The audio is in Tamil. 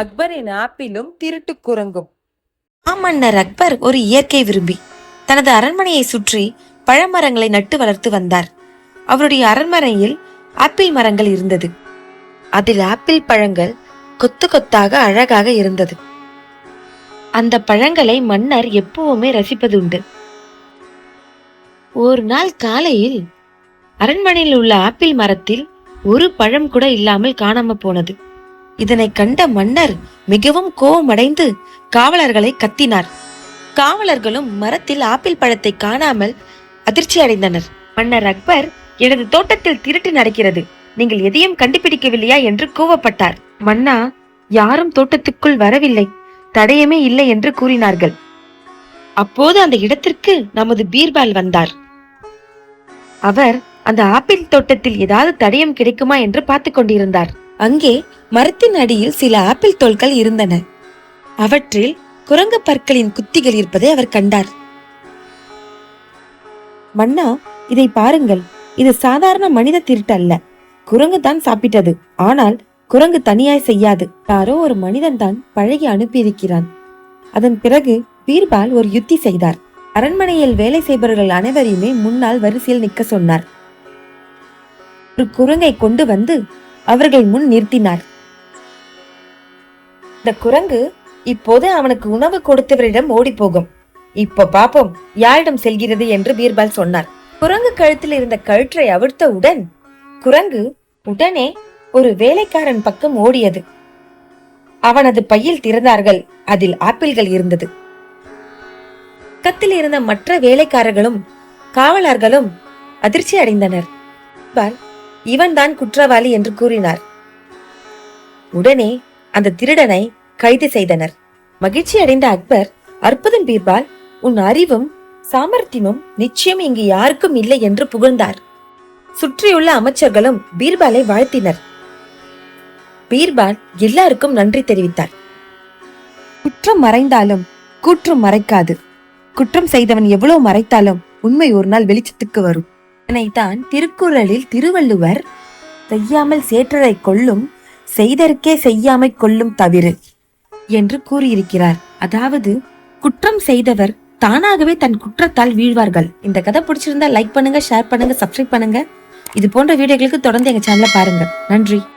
அக்பரின் ஆப்பிளும் திருட்டு குரங்கும். மாமன்னர் அக்பர் ஒரு இயற்கை விரும்பி. தனது அரண்மனையை சுற்றி பழமரங்களை நட்டு வளர்த்து வந்தார். அவருடைய அரண்மனையில் ஆப்பிள் மரங்கள் இருந்தது. அதில் ஆப்பிள் பழங்கள் கொத்து கொத்தாக அழகாக இருந்தது. அந்த பழங்களை மன்னர் எப்பவுமே ரசிப்பதுண்டு. ஒரு நாள் காலையில் அரண்மனையில் உள்ள ஆப்பிள் மரத்தில் ஒரு பழம் கூட இல்லாமல் காணாம போனது. இதனை கண்ட மன்னர் மிகவும் கோபமடைந்து காவலர்களை கத்தினார். காவலர்களும் மரத்தில் ஆப்பிள் பழத்தை காணாமல் அதிர்ச்சி அடைந்தனர். மன்னர் அக்பர் எனது தோட்டத்தில் திருட்டு நடக்கிறது. நீங்கள் எதையும் கண்டுபிடிக்கவில்லையா? என்று கோவப்பட்டார் மன்னா யாரும் தோட்டத்துக்குள் வரவில்லை. தடயமே இல்லை என்று கூறினார்கள். அப்போது அந்த இடத்திற்கு நமது பீர்பால் வந்தார். அவர் அந்த ஆப்பிள் தோட்டத்தில் ஏதாவது தடயம் கிடைக்குமா? என்று பார்த்து கொண்டிருந்தார். அங்கே மரத்தின் அடியில் சில ஆப்பிள் தோல்கள் இருந்தன. அவற்றில் குரங்கு பற்களின் குத்திகள் இருப்பதை அவர் கண்டார். மன்னா இதை பாருங்கள். இது சாதாரண மனித திருட்டு அல்ல. குரங்கு தான் சாப்பிட்டது. ஆனால் குரங்கு தனியாய் செய்யாது. யாரோ ஒரு மனிதன் தான் பழகி அனுப்பியிருக்கிறான். அதன் பிறகு பீர்பால் ஒரு யுத்தி செய்தார். அரண்மனையில் வேலை செய்பவர்கள் அனைவரையுமே முன்னால் வரிசையில் நிற்க சொன்னார். ஒரு குரங்கை கொண்டு வந்து அவர்கள் முன் நிறுத்தினார். இந்த குரங்கு இப்போது அவனுக்கு உணவு கொடுத்தவரிடம் ஓடி போகும் இப்போ பாப்போம் யாரிடம் செல்கிறது என்று பீர்பால் சொன்னார். குரங்கு கழுத்தில் இருந்த கழுற்றை அவிழ்த்தவுடன் குரங்கு உடனே ஒரு வேலைக்காரன் பக்கம் ஓடியது. அவனது பையில் திறந்தார்கள் அதில் ஆப்பிள்கள் இருந்தது. பக்கத்தில் இருந்த மற்ற வேலைக்காரர்களும் காவலர்களும் அதிர்ச்சி அடைந்தனர் இவன்தான் குற்றவாளி என்று கூறினார். உடனே அந்த திருடனை கைது செய்தனர். மகிழ்ச்சி அடைந்த அக்பர் அற்புதம் பீர்பால் உன் அறிவும் சாமர்த்தியமும் நிச்சயம் இங்கு யாருக்கும் இல்லை என்று புகழ்ந்தார். சுற்றியுள்ள அமைச்சர்களும் பீர்பாலை வாழ்த்தினர். பீர்பால் எல்லாருக்கும் நன்றி தெரிவித்தார். குற்றம் மறைந்தாலும் கூற்றம் மறைக்காது. குற்றம் செய்தவன் எவ்வளவு மறைத்தாலும் உண்மை ஒரு நாள் வெளிச்சத்துக்கு வரும். இதனைத்தான் திருக்குறளில் திருவள்ளுவர் செய்யாமல் சேற்றரை கொள்ளும் செய்தற்கே செய்யாமை கொள்ளும் தவிர என்று கூறியிருக்கிறார். அதாவது குற்றம் செய்தவர் தானாகவே தன் குற்றத்தால் வீழ்வார்கள். இந்த கதை பிடிச்சிருந்தா லைக் பண்ணுங்க ஷேர் பண்ணுங்க சப்ஸ்கிரைப் பண்ணுங்க. இது போன்ற வீடியோகளுக்கு தொடர்ந்து எங்க சேனலை பாருங்க. நன்றி.